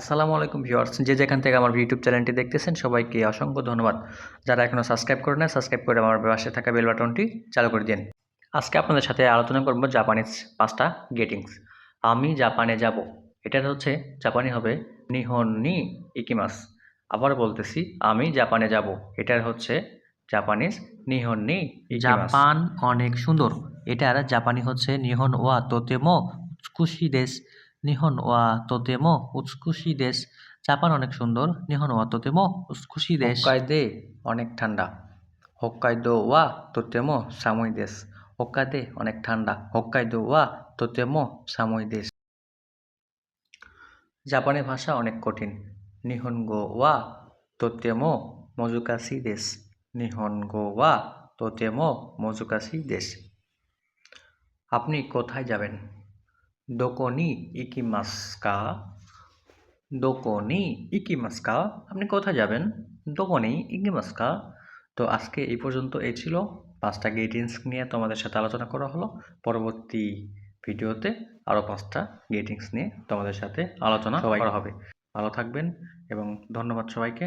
আসসালামু আলাইকুম ভিউয়ার্স, যে যেখান থেকে আমার ইউটিউব চ্যানেলটি দেখতেছেন সবাইকে অসংখ্য ধন্যবাদ। যারা এখনও সাবস্ক্রাইব করে না সাবস্ক্রাইব করে আমার পাশে থাকা বেল বাটনটি চালু করে দিন। আজকে আপনাদের সাথে আলোচনা করব জাপানিজ পাঁচটা গেটিংস আমি জাপানে যাব। এটার হচ্ছে, জাপানি হবে নিহন নি ইকিমাস। আবার বলতেছি, আমি জাপানে যাব। এটার হচ্ছে জাপানিজ নিহন নি জাপান অনেক সুন্দর। এটার জাপানি হচ্ছে নিহন ওয়া তোতেমো খুশি দেশ নিহন ওয়া তোতেমো উৎকুশি দেশ। জাপান অনেক সুন্দর। নিহন ওয়া তোতেমো উৎকুশি দেশ। হোক্কাইদে অনেক ঠান্ডা। হোক্কাইদো ওয়া তোতেমো সামুই দেশ। হোক্কাইদে অনেক ঠান্ডা। হোক্কাইদো ওয়া তোতেমো সামুই দেশ। জাপানি ভাষা অনেক কঠিন। নিহনগো ওয়া তোতেমো মজুকাশি দেশ। নিহন নিহনগো ওয়া তোতেমো মজুকাশি দেশ। আপনি কোথায় যাবেন? দোকনি ইকিমাস্কা দোকনি ইকিমাস্কা আপনি কোথায় যাবেন? দোকনি ইকিমাস্কা তো আজকে এই পর্যন্ত এই ছিল। পাঁচটা গেটিংস নিয়ে তোমাদের সাথে আলোচনা করা হলো। পরবর্তী ভিডিওতে আরও পাঁচটা গেটিংস নিয়ে তোমাদের সাথে আলোচনা করা হবে। ভালো থাকবেন এবং ধন্যবাদ সবাইকে।